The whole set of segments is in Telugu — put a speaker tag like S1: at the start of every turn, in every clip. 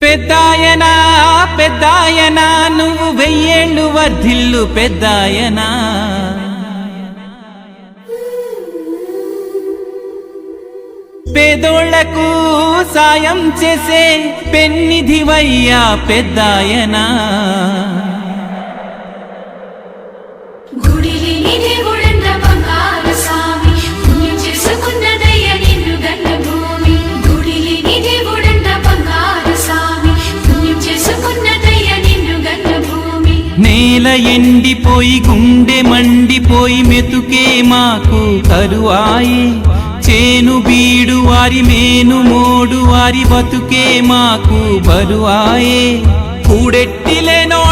S1: పెద్దాయనా పెద్దాయనా నువ్వు వెయ్యేళ్ళు వర్ధిల్లు పెద్దాయనా. పేదోళ్ళకు సాయం చేసే పెన్నిధివయ్యా పెద్దాయనా.
S2: గుడి
S1: నేల ఎండిపోయి గుండె మండిపోయి మెతుకే మాకు తరువాయి. చేను బీడు వారి మేను మోడు వారి బతుకే మాకు బరువాయే. కూడెట్టిలేనో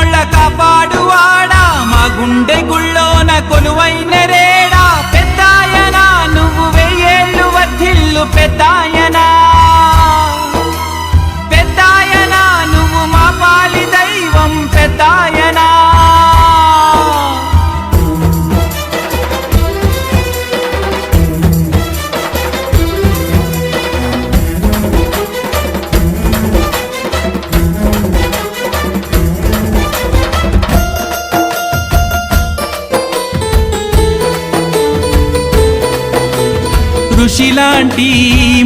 S1: ఋషిలాంటి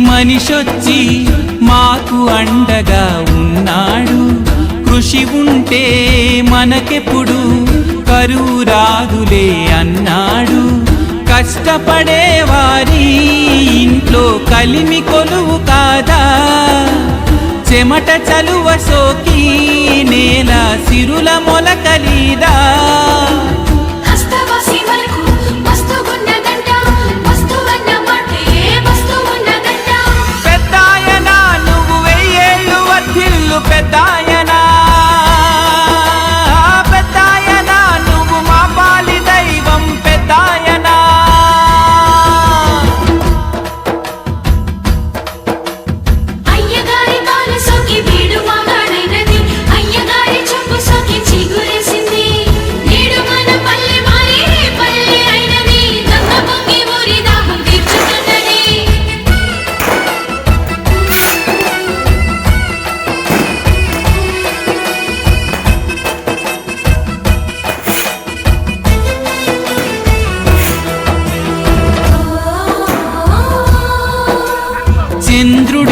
S1: మనిషొచ్చి మాకు అండగా ఉన్నాడు. కృషి ఉంటే మనకెప్పుడు కరువు రాదులే అన్నాడు. కష్టపడే వారి ఇంట్లో కలిమి కొలువు కాదా? చెమట చలువ సోకి నేల సిరుల మొలకలీదా?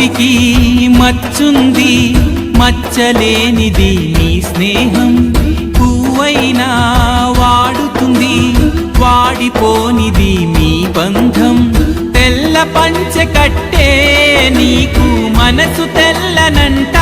S1: చంద్రుడికి మచ్చుంది మచ్చలేనిది నీ స్నేహం. పువ్వైనా వాడుతుంది వాడిపోనిది మీ బంధం. తెల్ల పంచె కట్టే నీకు మనసు తెల్లనంట.